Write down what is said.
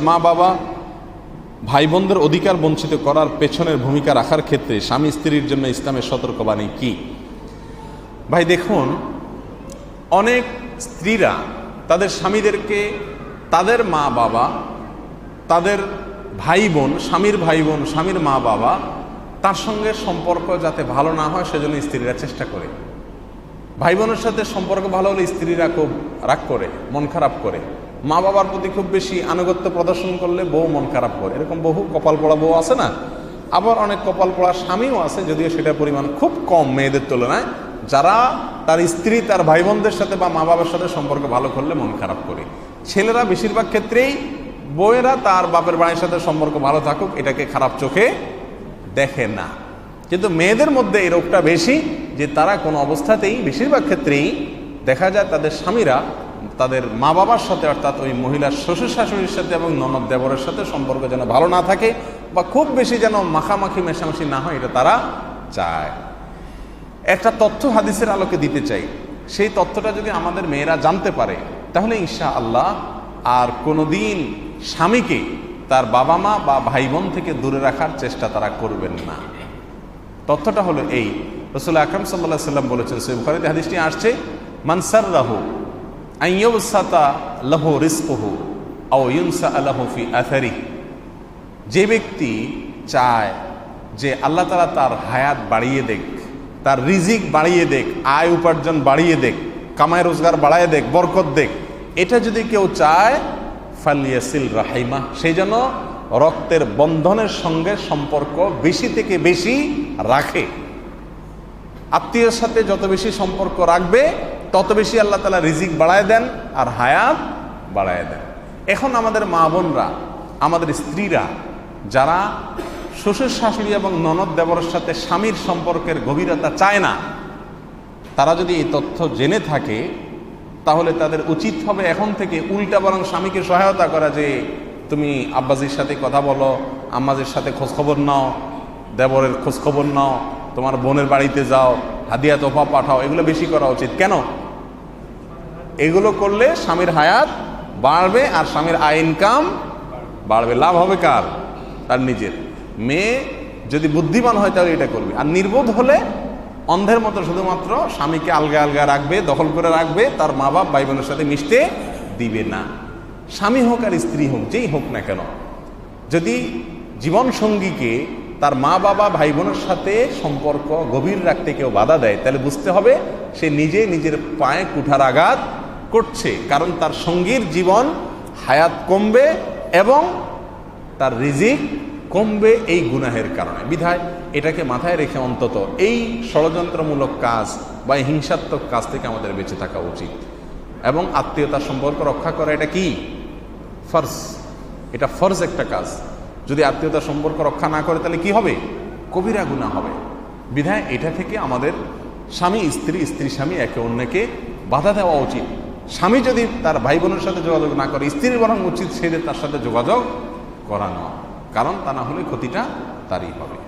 মা বাবা ভাই বোনদের অধিকার বঞ্চিত করার পেছনের ভূমিকা রাখার ক্ষেত্রে স্বামী স্ত্রীর জন্য ইসলামের সতর্কবাণী কি? ভাই, দেখুন, অনেক স্ত্রীরা তাদের স্বামীদেরকে তাদের মা বাবা, তাদের ভাই বোন স্বামীর ভাই বোন স্বামীর মা বাবা, তার সঙ্গে সম্পর্ক যাতে ভালো না হয় সেজন্য স্ত্রীরা চেষ্টা করে। ভাই বোনের সাথে সম্পর্ক ভালো হলে স্ত্রীরা খুব রাগ করে, মন খারাপ করে। মা বাবার প্রতি খুব বেশি আনুগত্য প্রদর্শন করলে বউ মন খারাপ করে। এরকম বহু কপাল পড়া বউ আছে না? আবার অনেক কপাল পড়া স্বামীও আছে, যদিও সেটার পরিমাণ খুব কম মেয়েদের তুলনায়, যারা তার স্ত্রী, তার ভাই বোনদের সাথে বা মা বাবার সাথে সম্পর্ক ভালো করলে মন খারাপ করে। ছেলেরা বেশিরভাগ ক্ষেত্রেই বউয়েরা তার বাপের বাড়ির সাথে সম্পর্ক ভালো থাকুক, এটাকে খারাপ চোখে দেখে না। কিন্তু মেয়েদের মধ্যে এই রোগটা বেশি যে তারা কোনো অবস্থাতেই বেশিরভাগ ক্ষেত্রেই দেখা যায় তাদের স্বামীরা তাদের মা বাবার সাথে, অর্থাৎ ওই মহিলার শ্বশুর শাশুড়ির সাথে এবং ননদ দেবরের সাথে সম্পর্ক যেন ভালো না থাকে বা খুব বেশি যেন মাখামাখি, মেশামেশি না হয়, এটা তারা চায়। একটা তথ্য হাদিসের আলোকে দিতে চাই। সেই তথ্যটা যদি আমাদের মেয়েরা জানতে পারে, তাহলে ঈশা আল্লাহ আর কোনোদিন স্বামীকে তার বাবা মা বা ভাই বোন থেকে দূরে রাখার চেষ্টা তারা করবেন না। তথ্যটা হলো এই। রসুল আকরম সাল্লাহ সাল্লাম বলেছেন সে বুখারিতে হাদিসটি আসছে মানসার রাহু যে ব্যক্তি চায় যে আল্লাহ তালা তার হায়াত বাড়িয়ে দেখ তার রিজিক বাড়িয়ে দেখ আয় উপার্জন বাড়িয়ে দেখ কামাই রোজগার বাড়ায় দেখ বরকত দেখ এটা যদি কেউ চায়, ফালিয়াসিল রাহাইমা সেই জন্য রক্তের বন্ধনের সঙ্গে সম্পর্ক বেশি থেকে বেশি রাখে। আত্মীয়ের সাথে যত বেশি সম্পর্ক রাখবে তত বেশি আল্লাহ তালা রিজিক বাড়ায় দেন আর হায়াত বাড়ায় দেন। এখন আমাদের মা বোনরা, আমাদের স্ত্রীরা, যারা শ্বশুর শাশুড়ি এবং ননদ দেবরের সাথে স্বামীর সম্পর্কের গভীরতা চায় না, তারা যদি এই তথ্য জেনে থাকে, তাহলে তাদের উচিত হবে এখন থেকে উল্টা বরং স্বামীকে সহায়তা করা যে, তুমি আব্বাজির সাথে কথা বলো, আম্মাজির সাথে খোঁজখবর নাও, দেবরের খোঁজখবর নাও, তোমার বোনের বাড়িতে যাও, হাদিয়া তোফা পাঠাও, এগুলো বেশি করা উচিত। কেন? এগুলো করলে স্বামীর হায়াত বাড়বে আর স্বামীর আয় ইনকাম বাড়বে। লাভ হবে কার? তার নিজের। মেয়ে যদি বুদ্ধিমান হয় তাহলে এটা করবে। আর নির্বোধ হলে অন্ধের মতো শুধুমাত্র স্বামীকে আলগা আলগা রাখবে, দখল করে রাখবে, তার মা বাপ ভাই বোনের সাথে মিশতে দিবে না। স্বামী হোক আর স্ত্রী হোক, যেই হোক না কেন, যদি জীবন সঙ্গীকে তার মা বাবা ভাই বোনের সাথে সম্পর্ক গভীর রাখতে কেউ বাধা দেয়, তাহলে বুঝতে হবে সে নিজে নিজের পায়ে কুঠার আঘাত করছে, কারণ তার সঙ্গীর জীবন হায়াত কমবে এবং তার রিজিক কমবে এই গুনাহের কারণে। বিধায় এটাকে মাথায় রেখে অন্তত এই ষড়যন্ত্রমূলক কাজ বা হিংসাত্মক কাজ থেকে আমাদের বেঁচে থাকা উচিত। এবং আত্মীয়তার সম্পর্ক রক্ষা করা এটা কি? ফর্জ। এটা ফর্জ একটা কাজ। যদি আত্মীয়তার সম্পর্ক রক্ষা না করে তাহলে কি হবে? কবিরা গুণা হবে। বিধায় এটা থেকে আমাদের স্বামী, স্ত্রী স্ত্রী স্বামী একে অন্যকে বাধা দেওয়া উচিত। স্বামী যদি তার ভাই বোনের সাথে যোগাযোগ না করে, স্ত্রীর বরং উচিত সেদের তার সাথে যোগাযোগ করানো, কারণ তা না হলে ক্ষতিটা তারই হবে।